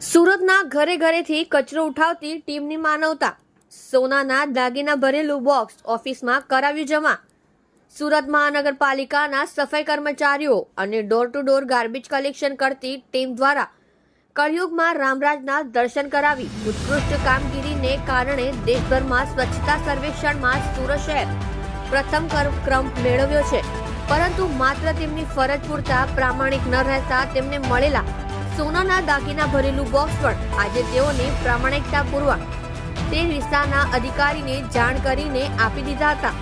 સુરતના ઘરે ઘરેથી કચરો ઉઠાવતી ટીમની માનવતા. સોનાના દાગીના ભરેલું બોક્સ ઓફિસમાં કરાવ્યું જમા. સુરત મહાનગરપાલિકાના સફાઈ કર્મચારીઓ અને door to door garbage collection કરતી ટીમ દ્વારા કળિયુગમાં રામરાજના દર્શન કરાવી ઉત્કૃષ્ટ કામગીરીને કારણે દેશભરમાં સ્વચ્છતા સર્વેક્ષણમાં સુરત શહેર પ્રથમ ક્રમ મેળવ્યો છે. પરંતુ માત્ર તેમની ફરજ પૂરતા પ્રામાણિક ન રહેતા તેમને મળેલા સોનાના દાગીના ભરેલું બોક્સ પણ આજે તેઓને પ્રામાણિકતાપૂર્વક તે વિસ્તારના અધિકારીને જાણ કરીને આપી દીધા હતા.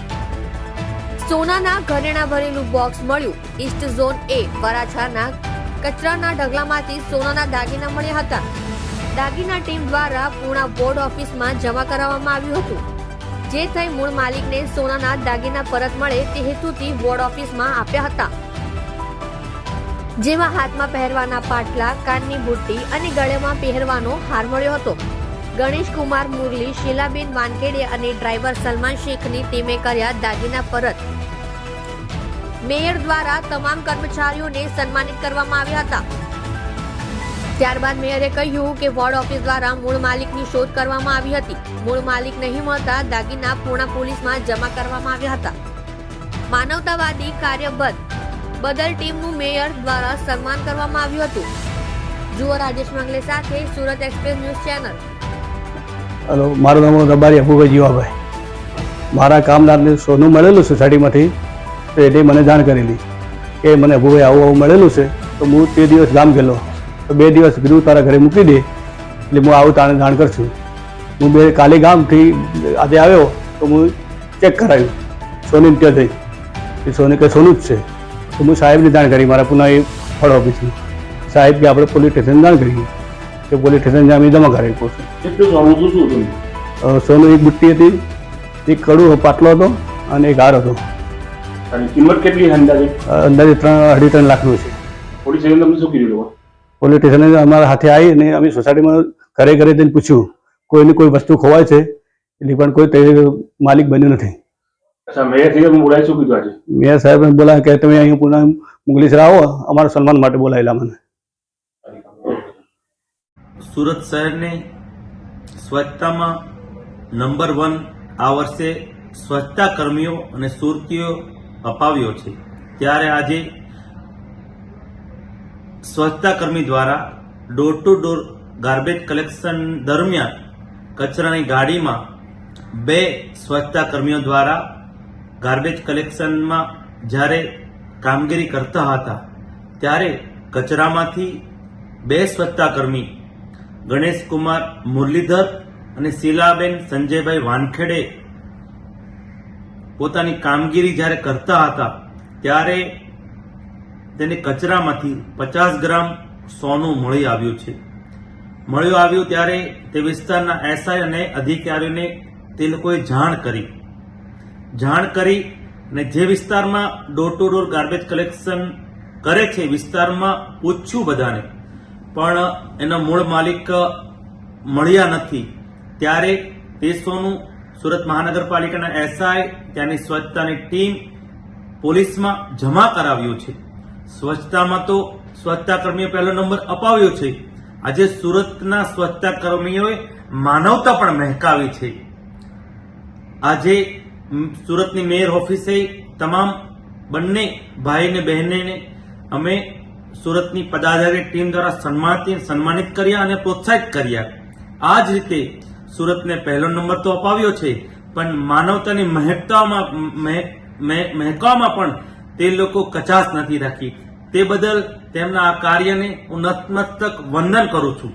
સોનાના ઘરેણા ભરેલું બોક્સ મળ્યું. ઈસ્ટ ઝોન એ વરાછાના કચરાના ઢગલામાંથી સોનાના દાગીના મળ્યા હતા. દાગીના ટીમ દ્વારા પૂણા બોર્ડ ઓફિસમાં જમા કરાવવામાં આવ્યું હતું. જે થઈ મૂળ માલિકને સોનાના દાગીના પરત મળે તે હેતુથી બોર્ડ ઓફિસમાં આપ્યા હતા. જેમાં હાથમાં પહેરવાના પાટલા, કાનની બુટ્ટી અને ગળેમાં પહેરવાનો હાર મળ્યો હતો. ગણેશ કુમાર મુરલી, શીલાબેન વાનખેડે અને ડ્રાઈવર સલમાન શેખની ટીમે કર્યા દાગીના પરત. મેયર દ્વારા તમામ કર્મચારીઓને સન્માનિત કરવામાં આવ્યા હતા. ત્યારબાદ મેયરે કહ્યું કે વોર્ડ ઓફિસ દ્વારા મૂળ માલિકની શોધ કરવામાં આવી હતી. મૂળ માલિક નહીં મળતા દાગીના પૂર્ણા પોલીસમાં જમા કરવામાં આવ્યા હતા. માનવતાવાદી કાર્યબદ્ધ બદલ ટીમનું મેયર દ્વારા સન્માન કરવામાં આવ્યું હતું. જુઓ રાજેશ મંગલે સાથે Surat express news channel. Hello, મારું નામ રબારી અબુભાઈ જીવાભાઈ. મારા કામદારને સોનું મળેલું સોસાયટીમાંથી તો એને મને જાણ કરેલી કે મને અબુભાઈ આવું આવું મળેલું છે, તો હું તે દિવસ ગામ ગયેલો. તો બે દિવસ ગીરું તારા ઘરે મૂકી દે, એટલે હું આવું તારે જાણ કરશું. હું બે કાલે ગામથી આજે આવ્યો, તો હું ચેક કરાવ્યું સોની ત્યાં જઈ. એ સોને કે સોનું જ છે. તો હું સાહેબને જાણ કરી મારા પુના એ ફળ ઓફિસની સાહેબ કે આપણે પોલીસ સ્ટેશન જાણ કરીએ. કે પોલીસ સ્ટેશન અમે જમા કરાવી પડશે સોનું એક બુટ્ટી હતી એક કડું પાટલો હતો અને એક હાર હતો. કિંમત કેટલી અંદાજે? અંદાજે ત્રણ અઢી ત્રણ લાખનું છે. પોલીસ સ્ટેશન તમને શું કીધું પોલીસ સ્ટેશને અમારા હાથે આવી અને અમે સોસાયટીમાં ઘરે ઘરે જઈને પૂછ્યું કોઈને કોઈ વસ્તુ ખોવાય છે? એટલે પણ કોઈ માલિક બન્યું નથી. બોલાય મેયર સાહેબ બોલાવે કે તમે અહીં પુના મુગલીસર આવો અમારા સન્માન માટે બોલાયેલા મને. સુરત શહેરને સ્વચ્છતામાં નંબર વન આ વર્ષે સ્વચ્છતા કર્મીઓ અને સુરતીઓ અપાવ્યો છે. ત્યારે આજે સ્વચ્છતા કર્મી દ્વારા door to door garbage collection દરમિયાન કચરાની ગાડીમાં બે સ્વચ્છતા કર્મીઓ દ્વારા ગાર્બેજ કલેક્શનમાં જ્યારે કામગીરી કરતા હતા, ત્યારે કચરામાંથી બે સ્વચ્છતાકર્મી ગણેશકુમાર મુરલીધર અને શીલાબેન સંજયભાઈ વાનખેડે પોતાની કામગીરી જ્યારે કરતા હતા, ત્યારે તેને કચરામાંથી પચાસ ગ્રામ સોનું મળી આવ્યું છે. મળ્યું આવ્યું ત્યારે તે વિસ્તારના એસઆઈ અને અધિકારીઓને તે લોકોએ જાણ કરી. જાણ કરી અને જે વિસ્તારમાં door to door garbage collection કરે છે વિસ્તારમાં પૂછ્યું બધાને. પણ એના મૂળ માલિક મળ્યા નથી. ત્યારે તે સોનું સુરત મહાનગરપાલિકાના એસઆઈ, ત્યાંની સ્વચ્છતાની ટીમ પોલીસમાં જમા કરાવ્યું છે. સ્વચ્છતામાં તો સ્વચ્છતા કર્મીએ પહેલો નંબર અપાવ્યો છે. આજે સુરતના સ્વચ્છતા કર્મીઓએ માનવતા પણ મહેકાવી છે. આજે સુરતની મેયર ઓફિસે તમામ બંને ભાઈ અને બહેનને અમે સુરતની પદાધારી ટીમ દ્વારા સન્માનિત સન્માનિત કર્યા અને પ્રોત્સાહિત કર્યા. આ જ રીતે સુરતને પહેલો નંબર તો અપાવ્યો છે, પણ માનવતાની મહેકતામાં મહે- મહે- મહેકવામાં પણ તે લોકો કચાશ નથી રાખી. તે બદલ તેમના આ કાર્યને હું નતમસ્તક વંદન કરું છું.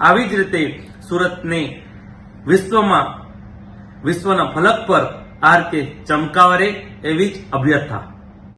આવી જ રીતે સુરતને વિશ્વમાં, વિશ્વના ફલક પર આ કે ચમકાવરે એવી જ અભ્યર્થના